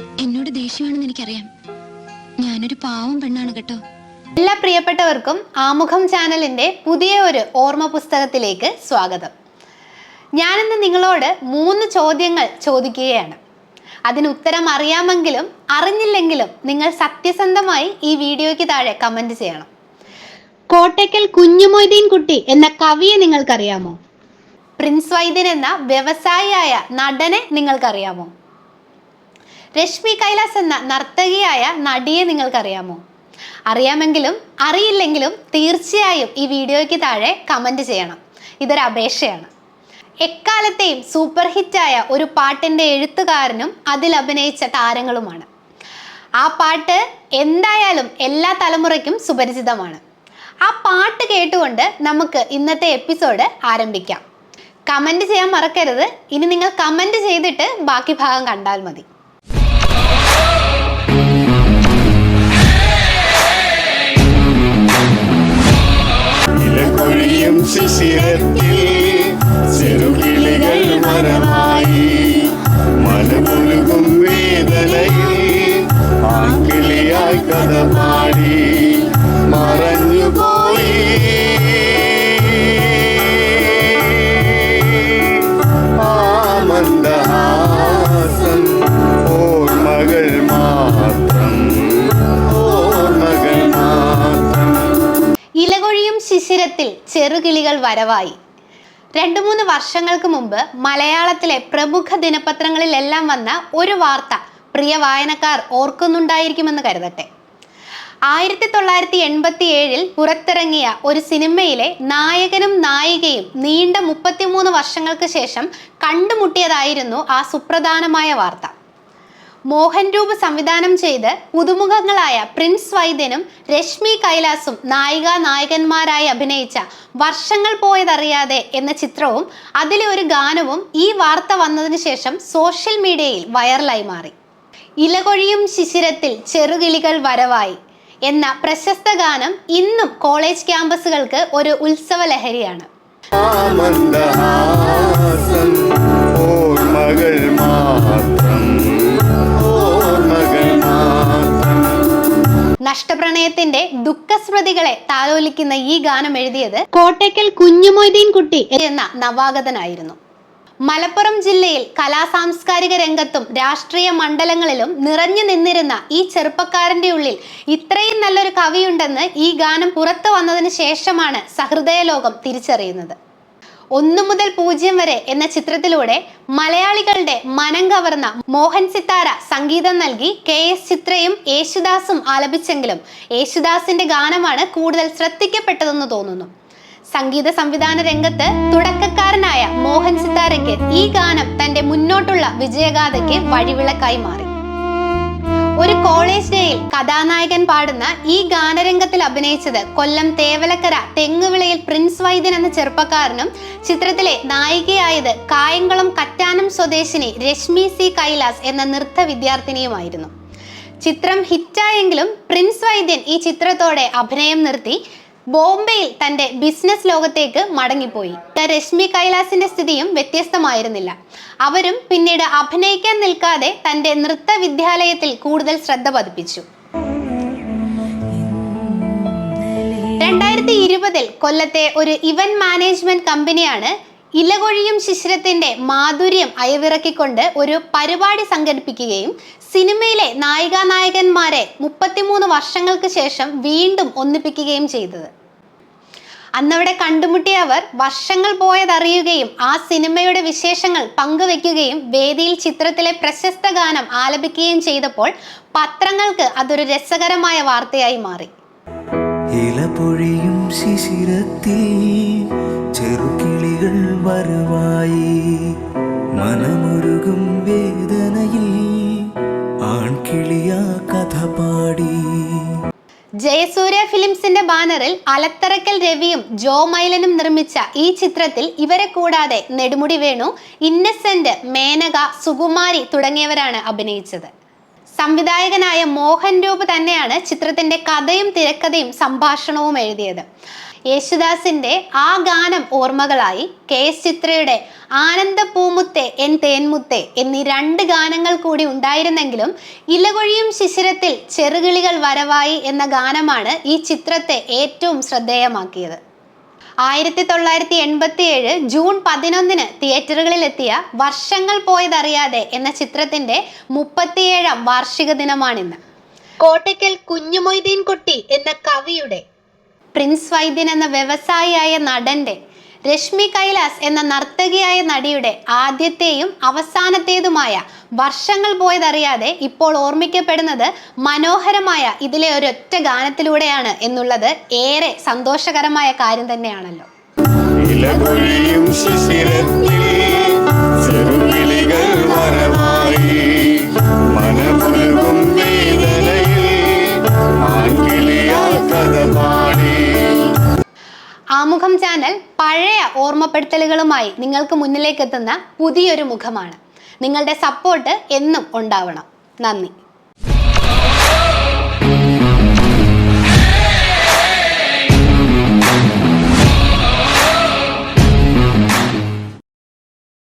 എന്നോട് ദേഷ്യമാണെന്ന് എനിക്കറിയാം. ഞാനൊരു പാവം പെണ്ണാണ് കേട്ടോ. എല്ലാ പ്രിയപ്പെട്ടവർക്കും ആമുഖം ചാനലിന്റെ പുതിയ ഒരു ഓർമ്മ പുസ്തകത്തിലേക്ക് സ്വാഗതം. ഞാനിന്ന് നിങ്ങളോട് മൂന്ന് ചോദ്യങ്ങൾ ചോദിക്കുകയാണ്. അതിന് ഉത്തരം അറിയാമെങ്കിലും അറിഞ്ഞില്ലെങ്കിലും നിങ്ങൾ സത്യസന്ധമായി ഈ വീഡിയോയ്ക്ക് താഴെ കമന്റ് ചെയ്യണം. കോട്ടയ്ക്കൽ കുഞ്ഞുമൊയ്തീൻ കുട്ടി എന്ന കവിയെ നിങ്ങൾക്കറിയാമോ? പ്രിൻസ് വൈദ്യൻ എന്ന വ്യവസായിയായ നടനെ നിങ്ങൾക്കറിയാമോ? രശ്മി കൈലാസ് എന്ന നർത്തകിയായ നടിയെ നിങ്ങൾക്കറിയാമോ? അറിയാമെങ്കിലും അറിയില്ലെങ്കിലും തീർച്ചയായും ഈ വീഡിയോയ്ക്ക് താഴെ കമന്റ് ചെയ്യണം. ഇതൊരു അപേക്ഷയാണ്. എക്കാലത്തെയും സൂപ്പർ ഹിറ്റായ ഒരു പാട്ടിന്റെ എഴുത്തുകാരനും അതിൽ അഭിനയിച്ച താരങ്ങളുമാണ്. ആ പാട്ട് എന്തായാലും എല്ലാ തലമുറയ്ക്കും സുപരിചിതമാണ്. ആ പാട്ട് കേട്ടുകൊണ്ട് നമുക്ക് ഇന്നത്തെ എപ്പിസോഡ് ആരംഭിക്കാം. കമന്റ് ചെയ്യാൻ മറക്കരുത്. ഇനി നിങ്ങൾ കമന്റ് ചെയ്തിട്ട് ബാക്കി ഭാഗം കണ്ടാൽ മതി. ശിശിരത്തിൽ ചെറുകിളികൾ മരമായി മനമൊഴുകും വേദനയിൽ ആക്കിളിയായി കഥ പാടി. ശിശിരത്തിൽ ചെറുകിളികൾ വരവായി. രണ്ടു മൂന്ന് വർഷങ്ങൾക്ക് മുമ്പ് മലയാളത്തിലെ പ്രമുഖ ദിനപത്രങ്ങളിലെല്ലാം വന്ന ഒരു വാർത്ത പ്രിയ വായനക്കാർ ഓർക്കുന്നുണ്ടായിരിക്കുമെന്ന് കരുതട്ടെ. ആയിരത്തി തൊള്ളായിരത്തി എൺപത്തി ഏഴിൽ പുറത്തിറങ്ങിയ ഒരു സിനിമയിലെ നായകനും നായികയും നീണ്ട മുപ്പത്തിമൂന്ന് വർഷങ്ങൾക്ക് ശേഷം കണ്ടുമുട്ടിയതായിരുന്നു ആ സുപ്രധാനമായ വാർത്ത. മോഹൻ രൂപ് സംവിധാനം ചെയ്ത് പുതുമുഖങ്ങളായ പ്രിൻസ് വൈദ്യനും രശ്മി കൈലാസും നായിക നായകന്മാരായി അഭിനയിച്ച വർഷങ്ങൾ പോയതറിയാതെ എന്ന ചിത്രവും അതിലെ ഒരു ഗാനവും ഈ വാർത്ത വന്നതിന് ശേഷം സോഷ്യൽ മീഡിയയിൽ വൈറലായി മാറി. ഇലകൊഴിയും ശിശിരത്തിൽ ചെറുകിളികൾ വരവായി എന്ന പ്രശസ്ത ഗാനം ഇന്നും കോളേജ് ക്യാമ്പസുകൾക്ക് ഒരു ഉത്സവ ലഹരിയാണ് ഓർമ്മകൾ മാത്രം നഷ്ടപ്രണയത്തിന്റെ ദുഃഖസ്മൃതികളെ താലോലിക്കുന്ന ഈ ഗാനം എഴുതിയത് കോട്ടയ്ക്കൽ കുഞ്ഞുമൊയ്തീൻ കുട്ടി എന്ന നവാഗതനായിരുന്നു. മലപ്പുറം ജില്ലയിൽ കലാസാംസ്കാരിക രംഗത്തും രാഷ്ട്രീയ മണ്ഡലങ്ങളിലും നിറഞ്ഞു നിന്നിരുന്ന ഈ ചെറുപ്പക്കാരന്റെ ഉള്ളിൽ ഇത്രയും നല്ലൊരു കവിയുണ്ടെന്ന് ഈ ഗാനം പുറത്തു വന്നതിന് ശേഷമാണ് സഹൃദയ ലോകം തിരിച്ചറിയുന്നത്. ഒന്നു മുതൽ പൂജ്യം വരെ എന്ന ചിത്രത്തിലൂടെ മലയാളികളുടെ മനം കവർന്ന മോഹൻ സിത്താര സംഗീതം നൽകി കെ എസ് ചിത്രയും യേശുദാസും ആലപിച്ചെങ്കിലും യേശുദാസിന്റെ ഗാനമാണ് കൂടുതൽ ശ്രദ്ധിക്കപ്പെട്ടതെന്ന് തോന്നുന്നു. സംഗീത സംവിധാന രംഗത്ത് തുടക്കക്കാരനായ മോഹൻ സിത്താരയ്ക്ക് ഈ ഗാനം തന്റെ മുന്നോട്ടുള്ള വിജയഗാഥയ്ക്ക് വഴിവിളക്കായി മാറി. ഒരു കോളേജ് ഡേയിൽ കഥാനായകൻ പാടുന്ന ഈ ഗാനരംഗത്തിൽ അഭിനയിച്ചത് കൊല്ലം തേവലക്കര തെങ്ങുവിളയിൽ പ്രിൻസ് വൈദ്യൻ എന്ന ചെറുപ്പക്കാരനും ചിത്രത്തിലെ നായികയായത് കായംകുളം കറ്റാനം സ്വദേശിനി രശ്മി സി കൈലാസ് എന്ന നൃത്ത വിദ്യാർത്ഥിനിയുമായിരുന്നു. ചിത്രം ഹിറ്റായെങ്കിലും പ്രിൻസ് വൈദ്യൻ ഈ ചിത്രത്തോടെ അഭിനയം നിർത്തി ബോംബെയിൽ തന്റെ ബിസിനസ് ലോകത്തേക്ക് മടങ്ങിപ്പോയി. രശ്മി കൈലാസിന്റെ സ്ഥിതിയും വ്യത്യസ്തമായിരുന്നില്ല. അവരും പിന്നീട് അഭിനയിക്കാൻ നിൽക്കാതെ തന്റെ നൃത്ത വിദ്യാലയത്തിൽ കൂടുതൽ ശ്രദ്ധ പതിപ്പിച്ചു. രണ്ടായിരത്തി ഇരുപതിൽ കൊല്ലത്തെ ഒരു ഇവന്റ് മാനേജ്മെന്റ് കമ്പനിയാണ് ഇലകൊഴിയും ശിശിരത്തിന്റെ മാധുര്യം അയവിറക്കിക്കൊണ്ട് ഒരു പരിപാടി സംഘടിപ്പിക്കുകയും സിനിമയിലെ നായികാനായകന്മാരെ മുപ്പത്തിമൂന്ന് വർഷങ്ങൾക്ക് ശേഷം വീണ്ടും ഒന്നിപ്പിക്കുകയും ചെയ്തത്. അന്നവിടെ കണ്ടുമുട്ടിയ അവർ വർഷങ്ങൾ പോയതറിയുകയും ആ സിനിമയുടെ വിശേഷങ്ങൾ പങ്കുവെക്കുകയും വേദിയിൽ ചിത്രത്തിലെ പ്രശസ്ത ഗാനം ആലപിക്കുകയും ചെയ്തപ്പോൾ പത്രങ്ങൾക്ക് അതൊരു രസകരമായ വാർത്തയായി മാറി. ഇലപൊഴിയും ശിശിരത്തിൽ ചെറുകിളികൾ വരവായി. മനമൊരുകും വേദനയിൽ ആൺകിളിയാ കഥ പാടി. ജയസൂര്യ ഫിലിംസിന്റെ ബാനറിൽ അലത്തറക്കൽ രവിയും ജോ മൈലനും നിർമ്മിച്ച ഈ ചിത്രത്തിൽ ഇവരെ കൂടാതെ നെടുമുടി വേണു ഇന്നസെന്റ് മേനക സുകുമാരി തുടങ്ങിയവരാണ് അഭിനയിച്ചത്. സംവിധായകനായ മോഹൻ രൂപ് തന്നെയാണ് ചിത്രത്തിന്റെ കഥയും തിരക്കഥയും സംഭാഷണവും എഴുതിയത്. യേശുദാസിന്റെ ആ ഗാനം ഓർമ്മകളായി കെ എസ് ചിത്രയുടെ ആനന്ദ പൂമുത്തെ എൻ തേൻമുത്തെ എന്നീ രണ്ട് ഗാനങ്ങൾ കൂടി ഉണ്ടായിരുന്നെങ്കിലും ഇലകൊഴിയും ശിശിരത്തിൽ ചെറുകിളികൾ വരവായി എന്ന ഗാനമാണ് ഈ ചിത്രത്തെ ഏറ്റവും ശ്രദ്ധേയമാക്കിയത്. ആയിരത്തി തൊള്ളായിരത്തി എൺപത്തി ഏഴ് ജൂൺ പതിനൊന്നിന് തിയേറ്ററുകളിലെത്തിയ വർഷങ്ങൾ പോയതറിയാതെ എന്ന ചിത്രത്തിന്റെ മുപ്പത്തിയേഴാം വാർഷിക ദിനമാണിന്ന്. കോട്ടയ്ക്കൽ കുഞ്ഞുമൊയ്തീൻ കുട്ടി എന്ന കവിയുടെ പ്രിൻസ് വൈദ്യൻ എന്ന വ്യവസായിയായ നടന്റെ രശ്മി കൈലാസ് എന്ന നർത്തകിയായ നടിയുടെ ആദ്യത്തെയും അവസാനത്തേതുമായ വർഷങ്ങൾ പോയതറിയാതെ ഇപ്പോൾ ഓർമ്മിക്കപ്പെടുന്നത് മനോഹരമായ ഇതിലെ ഒരൊറ്റ ഗാനത്തിലൂടെയാണ് എന്നുള്ളത് ഏറെ സന്തോഷകരമായ കാര്യം തന്നെയാണല്ലോ. ആൺകിളിയാ ആമുഖം ചാനൽ പഴയ ഓർമ്മപ്പെടുത്തലുകളുമായി നിങ്ങൾക്ക് മുന്നിലേക്ക് എത്തുന്ന പുതിയൊരു മുഖമാണ്. നിങ്ങളുടെ സപ്പോർട്ട് എന്നും ഉണ്ടാവണം. നന്ദി.